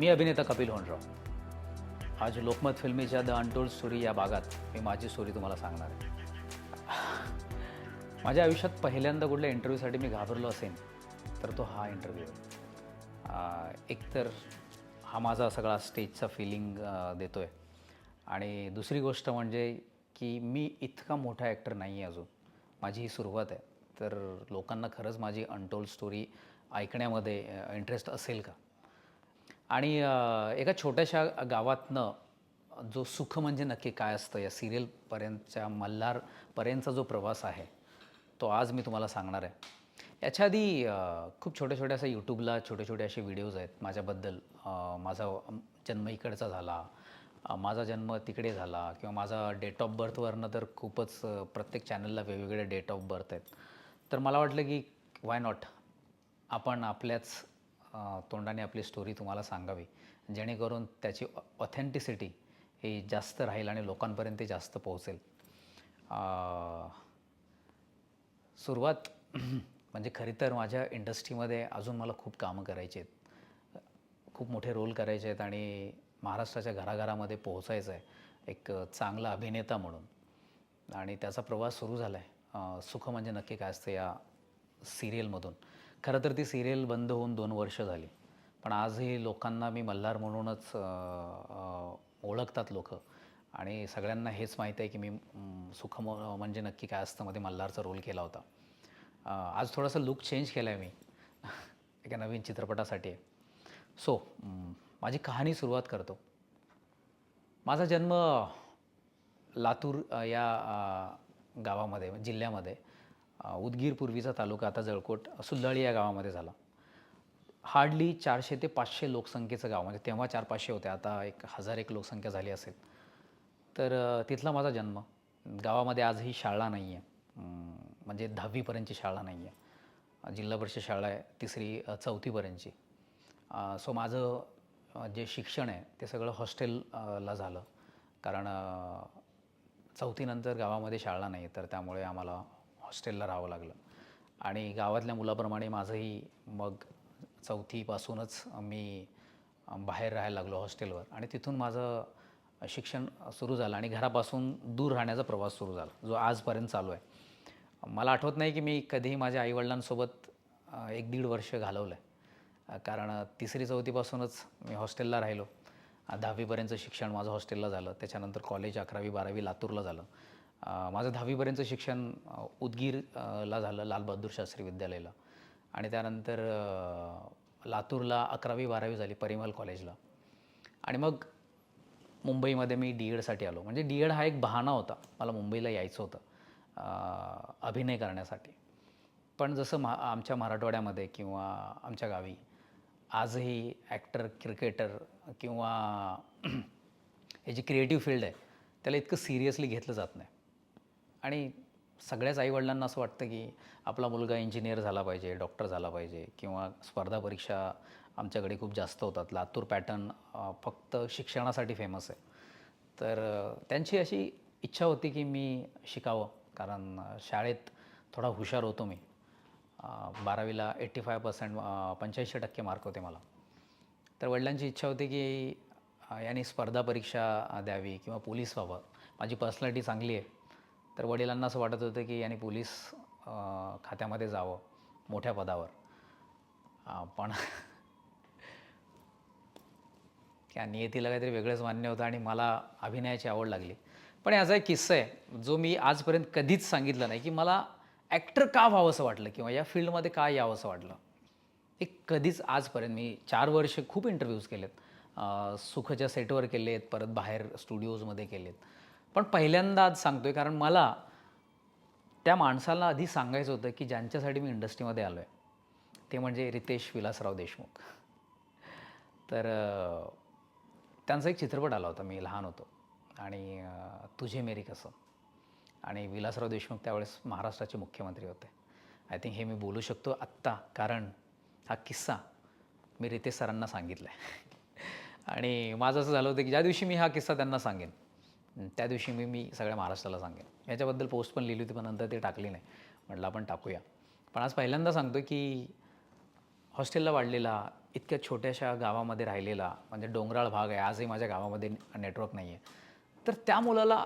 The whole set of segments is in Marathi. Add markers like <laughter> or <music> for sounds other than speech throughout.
मी अभिनेता कपिल होनराव आज लोकमत फिल्मीच्या द अनटोल्ड स्टोरी या भागात मी माझी स्टोरी तुम्हाला सांगणार आहे. माझ्या आयुष्यात पहिल्यांदा कुठल्या इंटरव्ह्यूसाठी मी घाबरलो असेन तर तो हा इंटरव्ह्यू आहे. एकतर हा माझा सगळा स्टेजचा फिलिंग देतो आहे आणि दुसरी गोष्ट म्हणजे की मी इतका मोठा ॲक्टर नाही आहे अजून. माझी ही सुरुवात आहे. तर लोकांना खरंच माझी अनटोल्ड स्टोरी ऐकण्यामध्ये इंटरेस्ट असेल का? आणि एका छोट्याशा गावातनं जो सुख म्हणजे नक्की काय असतं या सिरियलपर्यंतच्या मल्हारपर्यंतचा जो प्रवास आहे तो आज मी तुम्हाला सांगणार आहे. याच्या आधी खूप छोट्या छोट्या असं यूट्यूबला छोटे छोटे असे व्हिडिओज आहेत माझ्याबद्दल. माझा जन्म इकडचा झाला माझा जन्म तिकडे झाला किंवा माझा डेट ऑफ बर्थवरनं तर खूपच प्रत्येक चॅनलला वेगवेगळे डेट ऑफ बर्थ आहेत. तर मला वाटलं की वाय नॉट आपण आपल्याच तोंडाने आपली स्टोरी तुम्हाला सांगावी. जेणेकरून त्याची ऑथेंटिसिटी ही जास्त राहील आणि लोकांपर्यंत जास्त पोहोचेल. सुरुवात <clears throat> म्हणजे खरी तर माझ्या इंडस्ट्रीमध्ये अजून मला खूप कामं करायची आहेत. खूप मोठे रोल करायचे आहेत आणि महाराष्ट्राच्या घराघरामध्ये पोहोचायचं आहे. एक चांगला अभिनेता म्हणून. आणि त्याचा प्रवास सुरू झाला आहे सुख म्हणजे नक्की काय असतं या सिरियलमधून खरं तर ती सिरियल बंद होऊन दोन वर्ष झाली. पण आजही लोकांना मी मल्हार म्हणूनच ओळखतात लोक. आणि सगळ्यांना हेच माहीत आहे की मी सुखम म्हणजे नक्की काय असतं मध्ये मल्हारचा रोल केला होता. आज थोडासा लुक चेंज केला आहे मी. <laughs> एका नवीन चित्रपटासाठी. आहे सो माझी कहाणी सुरुवात करतो. माझा जन्म लातूर या गावामध्ये जिल्ह्यामध्ये. उदगीर पूर्वीचा तालुका आता जळकोट सुल्लाळी या गावामध्ये झाला. हार्डली चारशे ते पाचशे लोकसंख्येचं गाव म्हणजे तेव्हा चार पाचशे होते आता एक हजार एक लोकसंख्या झाली असेल. तर तिथला माझा जन्म. गावामध्ये आजही शाळा नाही आहे म्हणजे दहावीपर्यंतची शाळा नाही आहे जिल्हा परिषद शाळा आहे तिसरी चौथीपर्यंतची. सो माझं जे शिक्षण आहे ते सगळं हॉस्टेलला झालं. कारण चौथीनंतर गावामध्ये शाळा नाही तर त्यामुळे आम्हाला हॉस्टेलला राहावं लागलं. आणि गावातल्या मुलाप्रमाणे माझंही मग चौथीपासूनच मी बाहेर राहायला लागलो हॉस्टेलवर. आणि तिथून माझं शिक्षण सुरू झालं आणि घरापासून दूर राहण्याचा प्रवास सुरू झाला जो आजपर्यंत चालू आहे. मला आठवत नाही की मी कधीही माझ्या आईवडिलांसोबत एक दीड वर्ष घालवलं आहे कारण तिसरी चौथीपासूनच मी हॉस्टेलला राहिलो. दहावीपर्यंतचं शिक्षण माझं हॉस्टेलला झालं. त्याच्यानंतर कॉलेज अकरावी बारावी लातूरला झालं. माझं दहावीपर्यंतचं शिक्षण उदगीरला झालं लालबहादूर शास्त्री विद्यालयाला. आणि त्यानंतर लातूरला अकरावी बारावी झाली परिमल कॉलेजला. आणि मग मुंबईमध्ये मी डी एडसाठी आलो. म्हणजे डी एड हा एक बहाणा होता. मला मुंबईला यायचं होतं अभिनय करण्यासाठी. पण जसं मा आमच्या मराठवाड्यामध्ये किंवा आमच्या गावी आजही ॲक्टर क्रिकेटर किंवा <clears throat> हे जी क्रिएटिव्ह फील्ड आहे त्याला इतकं सिरियसली घेतलं जात नाही. आणि सगळ्याच आईवडिलांना असं वाटतं की आपला मुलगा इंजिनियर झाला पाहिजे डॉक्टर झाला पाहिजे किंवा स्पर्धा परीक्षा आमच्याकडे खूप जास्त होतात. लातूर पॅटर्न फक्त शिक्षणासाठी फेमस आहे. तर त्यांची अशी इच्छा होती की मी शिकावं कारण शाळेत थोडा हुशार होतो मी. बारावीला एट्टी फाय पर्सेंट पंच्याऐंशी टक्के मार्क होते मला. तर वडिलांची इच्छा होती की याने यांनी स्पर्धा परीक्षा द्यावी किंवा पोलीस व्हावं. माझी पर्सनॅलिटी चांगली आहे. तर वडिलांना असं वाटत होतं की यांनी पोलीस खात्यामध्ये जावं मोठ्या पदावर. पण <laughs> त्या नियतीला काहीतरी वेगळंच मान्य होतं आणि मला अभिनयाची आवड लागली. पण याचा एक किस्सा आहे जो मी आजपर्यंत कधीच सांगितलं नाही की मला ॲक्टर का व्हावंसं वाटलं किंवा या फील्डमध्ये का यावंसं वाटलं. हे कधीच आजपर्यंत मी चार वर्ष खूप इंटरव्ह्यूज केलेत. सुखच्या सेटवर केलेत परत बाहेर स्टुडिओजमध्ये केलेत. पण पहिल्यांदा आज सांगतोय कारण मला त्या माणसाला आधी सांगायचं होतं की ज्यांच्यासाठी मी इंडस्ट्रीमध्ये आलो आहे ते म्हणजे रितेश विलासराव देशमुख. तर त्यांचा एक चित्रपट आला होता मी लहान होतो. आणि तुझे मेरी कसं आणि विलासराव देशमुख त्यावेळेस महाराष्ट्राचे मुख्यमंत्री होते. आय थिंक हे मी बोलू शकतो आत्ता कारण हा किस्सा मी रितेश सरांना सांगितला आहे आणि माझं असं झालं होतं की ज्या दिवशी मी हा किस्सा त्यांना सांगेन त्या दिवशी मी मी सगळ्या महाराष्ट्राला सांगेन. याच्याबद्दल पोस्ट पण लिहिली होती पण नंतर ते टाकली नाही. म्हटलं आपण टाकूया. पण आज पहिल्यांदा सांगतो की हॉस्टेलला वाढलेला इतक्या छोट्याशा गावामध्ये राहिलेला म्हणजे डोंगराळ भाग आहे आजही माझ्या गावामध्ये नेटवर्क नाही आहे तर त्या मुलाला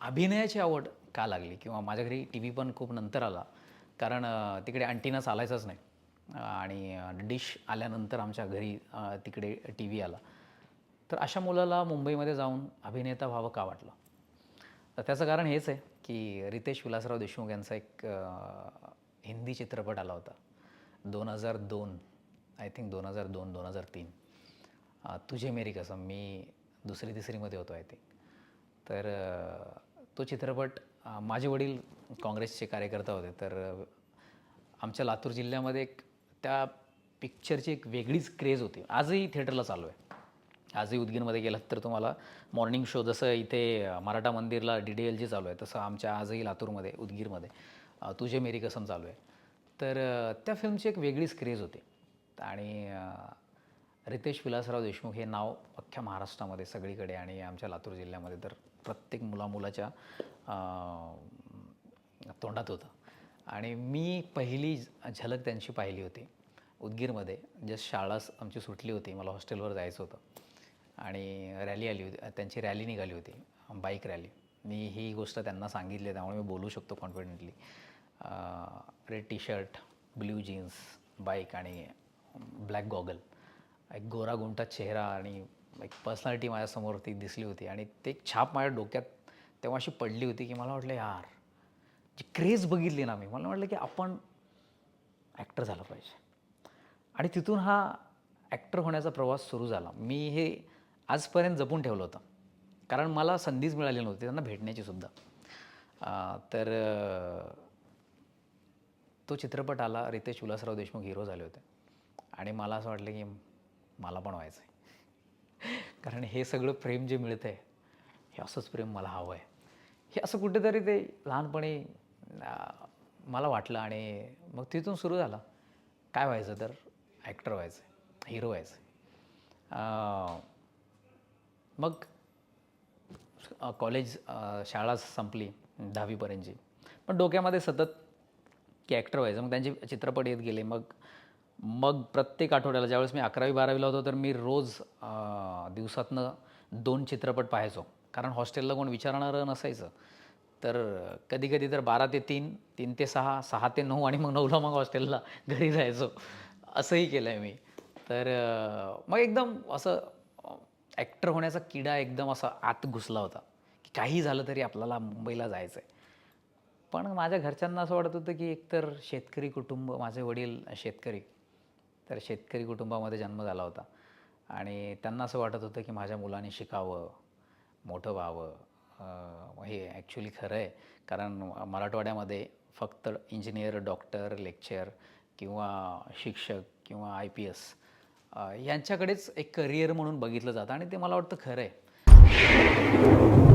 अभिनयाची आवड का लागली? किंवा माझ्या घरी टी व्ही पण खूप नंतर आला. कारण तिकडे अंटीना चालायचाच नाही. आणि डिश आल्यानंतर आमच्या घरी तिकडे टी व्ही आला. तर अशा मुलाला मुंबईमध्ये जाऊन अभिनेता व्हावं का वाटलं? तर त्याचं कारण हेच आहे की रितेश विलासराव देशमुख यांचा एक हिंदी चित्रपट आला होता. दोन हजार दोन आय थिंक दोन हजार दोन दोन हजार तीन. तुझे मेरी कसम मी दुसरी तिसरीमध्ये होतो आय थिंक तर तो चित्रपट माझे वडील काँग्रेसचे कार्यकर्ता होते. तर आमच्या लातूर जिल्ह्यामध्ये एक त्या पिक्चरची एक वेगळीच क्रेज होती. आजही थिएटरला चालू आहे. आजही उदगीरमध्ये गेलात तर तुम्हाला मॉर्निंग शो जसं इथे मराठा मंदिरला डी डी एल जी चालू आहे तसं आमच्या आजही लातूरमध्ये उदगीरमध्ये तुझे मेरी कसम चालू आहे. तर त्या फिल्मची एक वेगळीच क्रेज होती. आणि रितेश विलासराव देशमुख हे नाव अख्ख्या महाराष्ट्रामध्ये सगळीकडे आणि आमच्या लातूर जिल्ह्यामध्ये तर प्रत्येक मुलामुलाच्या तोंडात होतं. आणि मी पहिली झलक त्यांची पाहिली होती. उदगीरमध्ये जस्ट शाळा आमची सुटली होती मला हॉस्टेलवर जायचं होतं. आणि रॅली आली होती. त्यांची रॅली निघाली होती. Bike rally. मी ही गोष्ट त्यांना सांगितली त्यामुळे मी बोलू शकतो confidently red T shirt blue jeans bike आणि ब्लॅक गॉगल एक गोरा गुंटा चेहरा आणि एक पर्सनॅलिटी माझ्यासमोर ती दिसली होती. आणि ते छाप माझ्या डोक्यात तेव्हा अशी पडली होती की मला वाटलं यार जी क्रेज बघितली ना मी मला वाटलं की आपण ॲक्टर झालं पाहिजे. आणि तिथून हा ॲक्टर होण्याचा प्रवास सुरू झाला. मी हे आजपर्यंत जपून ठेवलं होतं. कारण मला संधीच मिळाली नव्हती त्यांना भेटण्याची सुद्धा. तर तो चित्रपट आला रितेश उल्हासराव देशमुख हिरो झाले होते. आणि मला असं वाटलं की मला पण व्हायचं आहे कारण हे सगळं प्रेम जे मिळतं आहे हे असंच प्रेम मला हवं आहे हे असं कुठेतरी ते लहानपणी मला वाटलं आणि मग तिथून सुरू झाला. काय व्हायचं तर? ॲक्टर व्हायचं आहे हिरो व्हायचं आहे मग कॉलेज शाळा संपली दहावीपर्यंतची. पण डोक्यामध्ये सतत कॅक्टर व्हायचं. मग त्यांचे चित्रपट येत गेले. मग मग प्रत्येक आठवड्याला ज्यावेळेस मी अकरावी बारावीला होतो तर मी रोज दिवसातनं दोन चित्रपट पाहायचो. कारण हॉस्टेलला कोण विचारणारं नसायचं. तर कधी कधी तर बारा ते तीन तीन ते सहा सहा ते नऊ आणि मग नऊला मग हॉस्टेलला घरी जायचो. असंही केलं आहे मी. तर मग एकदम असं ॲक्टर होण्याचा किडा एकदम असा आत घुसला होता की काही झालं तरी आपल्याला मुंबईला जायचं आहे पण माझ्या घरच्यांना असं वाटत होतं की एकतर शेतकरी कुटुंब माझे वडील शेतकरी तर शेतकरी कुटुंबामध्ये जन्म झाला होता. आणि त्यांना असं वाटत होतं की माझ्या मुलाने शिकावं मोठं व्हावं. हे ॲक्च्युली खरं आहे. कारण मराठवाड्यामध्ये फक्त इंजिनियर डॉक्टर लेक्चर किंवा शिक्षक किंवा आय पी एस यांच्याकडेच एक करिअर म्हणून बघितलं जातं आणि ते मला वाटतं खरं आहे.